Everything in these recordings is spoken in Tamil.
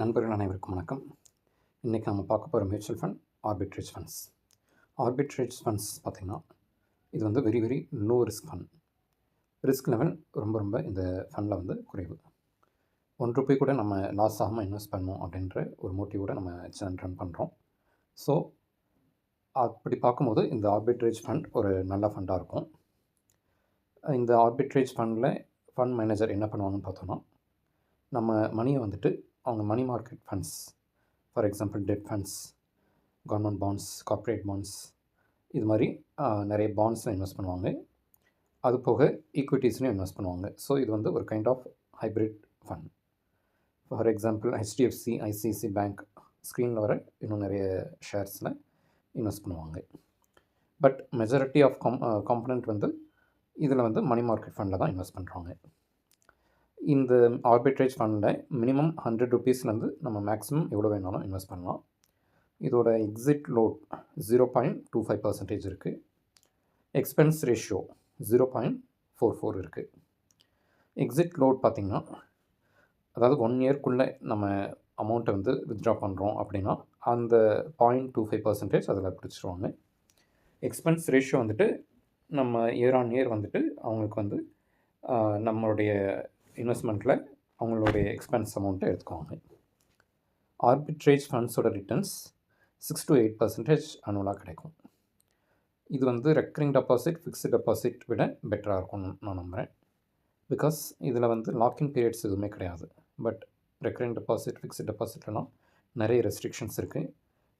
நண்பர்கள் அனைவருக்கும் வணக்கம். இன்றைக்கி நம்ம பார்க்க போகிற mutual fund arbitrage funds arbitrage funds பார்த்திங்கன்னா இது வந்து very very low risk fund risk level ரொம்ப ரொம்ப இந்த ஃபண்டில் வந்து குறைவு. ஒன் ருபி கூட நம்ம லாஸ் ஆகாமல் இன்வெஸ்ட் பண்ணோம் அப்படின்ற ஒரு மோட்டிவோட நம்ம சேனல் ரன் பண்ணுறோம் ஸோ அப்படி பார்க்கும்போது இந்த ஆர்பிட்ரேஜ் ஃபண்ட் ஒரு நல்ல ஃபண்டாக இருக்கும். இந்த ஆர்பிட்ரேஜ் ஃபண்டில் ஃபண்ட் மேனேஜர் என்ன பண்ணுவாங்கன்னு பார்த்தோன்னா நம்ம மணியை வந்துட்டு அவங்க money market funds for example debt funds government bonds corporate bonds இது மாதிரி நிறைய பாண்ட்ஸில் இன்வெஸ்ட் பண்ணுவாங்க. அது போக ஈக்விட்டிஸ்லையும் இன்வெஸ்ட் பண்ணுவாங்க. ஸோ இது வந்து ஒரு kind of hybrid fund for example HDFC ICICI bank ஸ்க்ரீனில் வர இன்னும் நிறைய ஷேர்ஸில் இன்வெஸ்ட் பண்ணுவாங்க. But majority of com component வந்து இதில் வந்து மணி மார்க்கெட் ஃபண்டில் தான் இன்வெஸ்ட் பண்ணுறாங்க இந்த ஆர்பிட்ரேஜ் ஃபண்டை மினிமம் ஹண்ட்ரட் ருபீஸ்லேருந்து நம்ம மேக்ஸிமம் எவ்வளோ வேணாலும் இன்வெஸ்ட் பண்ணலாம். இதோட exit load zero point two five percentage இருக்குது expense ratio zero point four four இருக்குது எக்ஸிட் லோட் பார்த்திங்கன்னா அதாவது ஒன் இயர்க்குள்ளே நம்ம அமௌண்ட்டை வந்து வித்ட்ரா பண்ணுறோம் அப்படின்னா அந்த பாயிண்ட் டூ ஃபைவ் பர்சன்டேஜ் அதில் பிடிச்சிருவாங்க. எக்ஸ்பென்ஸ் ரேஷியோ வந்துட்டு நம்ம இயர் ஆன் இயர் வந்துட்டு அவங்களுக்கு வந்து நம்மளுடைய இன்வெஸ்ட்மெண்ட்டில் அவங்களுடைய எக்ஸ்பென்ஸ் அமௌண்ட்டை எடுத்துக்குவாங்க. Arbitrage ஃபண்ட்ஸோட returns six to eight percentage அனுவலாக கிடைக்கும். இது வந்து ரெக்கரிங் டெபாசிட் ஃபிக்ஸ்டு டெபாசிட் விட பெட்டராக இருக்கும்னு நான் நம்புகிறேன் பிகாஸ் இதில் வந்து லாக்கிங் பீரியட்ஸ் எதுவுமே கிடையாது. பட் ரெக்கரிங் டெபாசிட் ஃபிக்ஸ்டு டெபாசிட்லாம் நிறைய ரெஸ்ட்ரிக்ஷன்ஸ் இருக்குது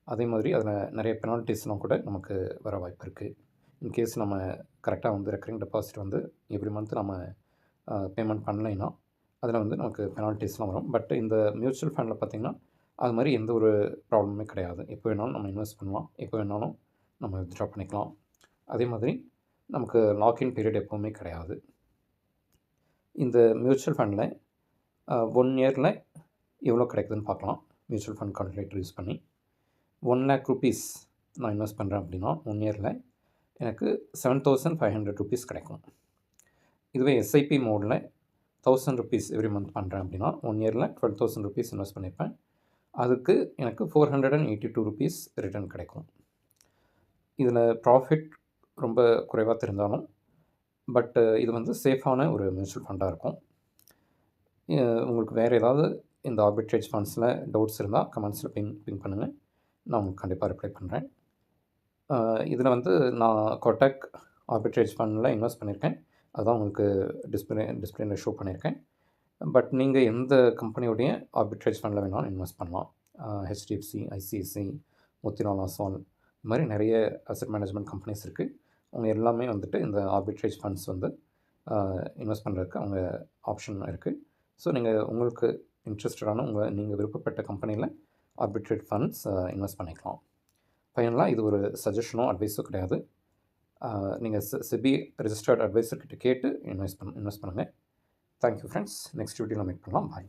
அதே மாதிரி அதில் நிறைய பெனால்ட்டிஸ்லாம் கூட நமக்கு வர வாய்ப்பு இருக்குது இன்கேஸ் நம்ம கரெக்டாக வந்து ரெக்கரிங் டெபாசிட் வந்து எவ்ரி மந்த் நம்ம பேமெண்ட் பண்ணலைன்னா அதில் வந்து நமக்கு பெனால்ட்டிஸ்லாம் வரும். பட் இந்த மியூச்சுவல் ஃபண்டில் பார்த்திங்கன்னா அது மாதிரி எந்த ஒரு ப்ராப்ளமே கிடையாது. எப்போ வேணாலும் நம்ம இன்வெஸ்ட் பண்ணலாம். எப்போ வேணாலும் நம்ம வித்ட்ரா பண்ணிக்கலாம். அதே மாதிரி நமக்கு லாக்இன் பீரியட் எப்போவுமே கிடையாது. இந்த மியூச்சுவல் ஃபண்டில் ஒன் இயரில் எவ்வளோ கிடைக்குதுன்னு பார்க்கலாம் மியூச்சுவல் ஃபண்ட் கால்குலேட்டர் யூஸ் பண்ணி ஒன் லேக் ருபீஸ் நான் இன்வெஸ்ட் பண்ணுறேன் அப்படின்னா ஒன் இயரில் எனக்கு seven thousand five hundred rupees கிடைக்கும். இதுவே எஸ்ஐபி மோடில் தௌசண்ட் ருபீஸ் எவ்ரி மந்த் பண்ணுறேன் அப்படின்னா ஒன் இயரில் டுவெல் தௌசண்ட் ருபீஸ் இன்வெஸ்ட் பண்ணியிருப்பேன் அதுக்கு எனக்கு four hundred and eighty two rupees return கிடைக்கும். இதில் ப்ராஃபிட் ரொம்ப குறைவாக தெரிந்தாலும் பட் இது வந்து சேஃபான ஒரு மியூச்சுவல் ஃபண்டாக இருக்கும். உங்களுக்கு வேறு ஏதாவது இந்த ஆர்பிட்ரேஜ் ஃபண்ட்ஸில் டவுட்ஸ் இருந்தால் கமெண்ட்ஸில் பிங் பிங் பண்ணுங்கள் நான் உங்களுக்கு கண்டிப்பாக ரிப்ளை பண்ணுறேன் இதில் வந்து நான் கொட்டக் ஆர்பிட்ரேஜ் ஃபண்டில் இன்வெஸ்ட் பண்ணியிருக்கேன் அதுதான் உங்களுக்கு டிஸ்பிளே டிஸ்பிளேல ஷோ பண்ணியிருக்கேன். பட் நீங்கள் எந்த கம்பெனியோடைய ஆர்பிட்ரேஜ் ஃபண்டில் வேணாலும் இன்வெஸ்ட் பண்ணலாம். ஹெச்டிஎஃப்சி ஐசிஐசி முத்தினால் ஆசால் இது மாதிரி நிறைய அசட் மேனேஜ்மெண்ட் கம்பெனிஸ் இருக்குது அவங்க எல்லாமே வந்துட்டு இந்த ஆர்பிட்ரேஜ் ஃபண்ட்ஸ் வந்து இன்வெஸ்ட் பண்ணுறதுக்கு அவங்க ஆப்ஷன் இருக்குது ஸோ நீங்கள் உங்களுக்கு இன்ட்ரெஸ்டடான உங்கள் நீங்கள் விருப்பப்பட்ட கம்பெனியில் ஆர்பிட்ரேட் ஃபண்ட்ஸ் இன்வெஸ்ட் பண்ணிக்கலாம். ஃபைனலாக இது ஒரு சஜஷனோ அட்வைஸோ கிடையாது. நீங்கள் செபி ரிஜிஸ்டர்ட் அட்வைசர்கிட்ட கேட்டு இன்வெஸ்ட் பண்ண இன்வெஸ்ட் பண்ணுங்கள் தேங்க்யூ ஃப்ரெண்ட்ஸ் நெக்ஸ்ட் வீடியோவில் மீட் பண்ணலாம். பாய்